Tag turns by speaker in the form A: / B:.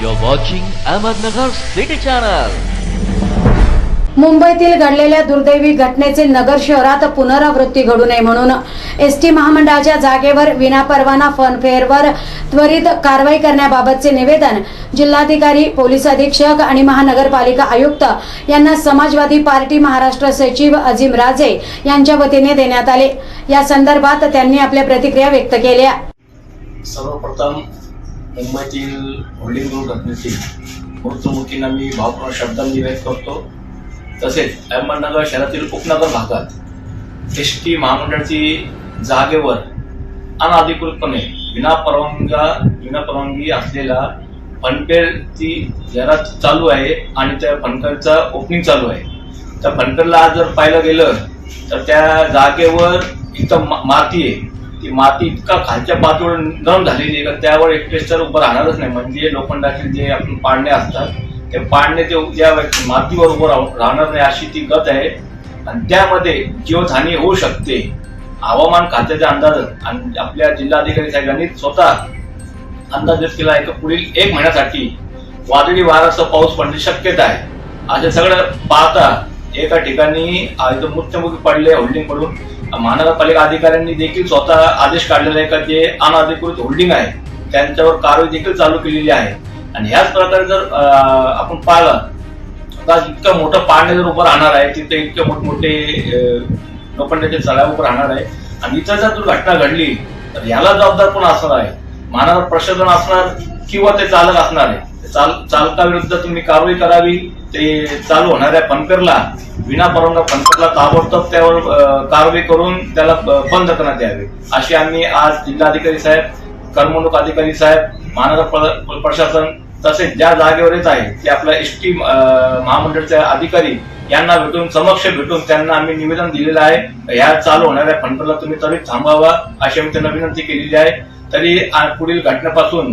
A: You're watching Ahmednagar City Channel.
B: मुंबईतील घडलेल्या दुर्दैवी घटनेचे नगर शहरात पुनरावृत्ती घडू नये म्हणून एस टी महामंडळाच्या जागेवर विनापरवाना फनफेअरवर त्वरित कारवाई करण्याबाबतचे निवेदन जिल्हाधिकारी पोलीस अधीक्षक आणि महानगरपालिका आयुक्त यांना समाजवादी पार्टी महाराष्ट्र सचिव अजिम राजे यांच्या वतीने देण्यात आले या संदर्भात त्यांनी आपल्या प्रतिक्रिया व्यक्त केल्या
C: सर्वप्रथम मुंबईतील होल्डिंग ग्रुप घटनेतील मृत्यूमुखींना मी भावपूर्ण शब्दांनी व्यक्त करतो. तसेच अहमदनगर शहरातील उपनगर भागात एस टी महामंडळाची जागेवर अनधिकृतपणे विनापरवानगा विनापरवानगी असलेला फनपेरची जाहिरात चालू आहे आणि त्या फनपेरचा ओपनिंग चालू आहे. त्या फनपेरला आज जर पाहिलं गेलं तर त्या जागेवर इथं मा- माती आहे ती माती इतका खालच्या पातळीवर नरम झालेली आहे का त्यावर एक टेस्टर उभं राहणारच नाही. म्हणजे लोखंडाचे जे आपण पाडणे असतात ते पाडणे ते ज्या व्यक्ती- मातीवर उभं राहणार नाही अशी ती गत आहे. आणि त्यामध्ये जीवहानी होऊ शकते. हवामान खात्याच्या अंदाज आणि आपल्या जिल्हाधिकारी साहेबांनी स्वतः अंदाज व्यक्त केला आहे की पुढील एक महिन्यासाठी वादळी वाराचा पाऊस पडण्याची शक्यता आहे. असं सगळं पाहता एका ठिकाणी मृत्यूमुखी इथं पडले होल्डिंग पडून. महानगरपालिका अधिकाऱ्यांनी देखील स्वतः आदेश काढलेला आहे का जे अनाधिकृत होल्डिंग आहे. त्यांच्यावर कारवाई देखील चालू केलेली आहे. आणि ह्याच प्रकारे जर आपण पाहिलं आता इतकं मोठं पाणी जर उभं राहणार आहे तिथे इतके मोठमोठे लोखंडाचे चढाव उभं राहणार आहे. आणि इथं जर दुर्घटना घडली तर याला जबाबदार कोण असणार आहे? महानगर प्रशासन असणार किंवा ते चालक असणार आहे? चाल चालकाविरुद्ध तुम्ही कारवाई करावी ते चालू होणाऱ्या पणकरला विना परवाना फनकरला ताबडतोब त्यावर कारवाई करून त्याला बंद करण्यात यावे. अशी आम्ही आज जिल्हाधिकारी साहेब करमणूक अधिकारी साहेब महानगर प्रशासन तसेच ज्या जागेवरच आहे ते आपल्या एस टी महामंडळचे अधिकारी यांना भेटून समक्ष भेटून त्यांना आम्ही निवेदन दिलेलं आहे. ह्या चालू होणाऱ्या फंडला तुम्ही त्वरित थांबावा अशी आम्ही त्यांना विनंती केलेली आहे. तरी पुढील घटनेपासून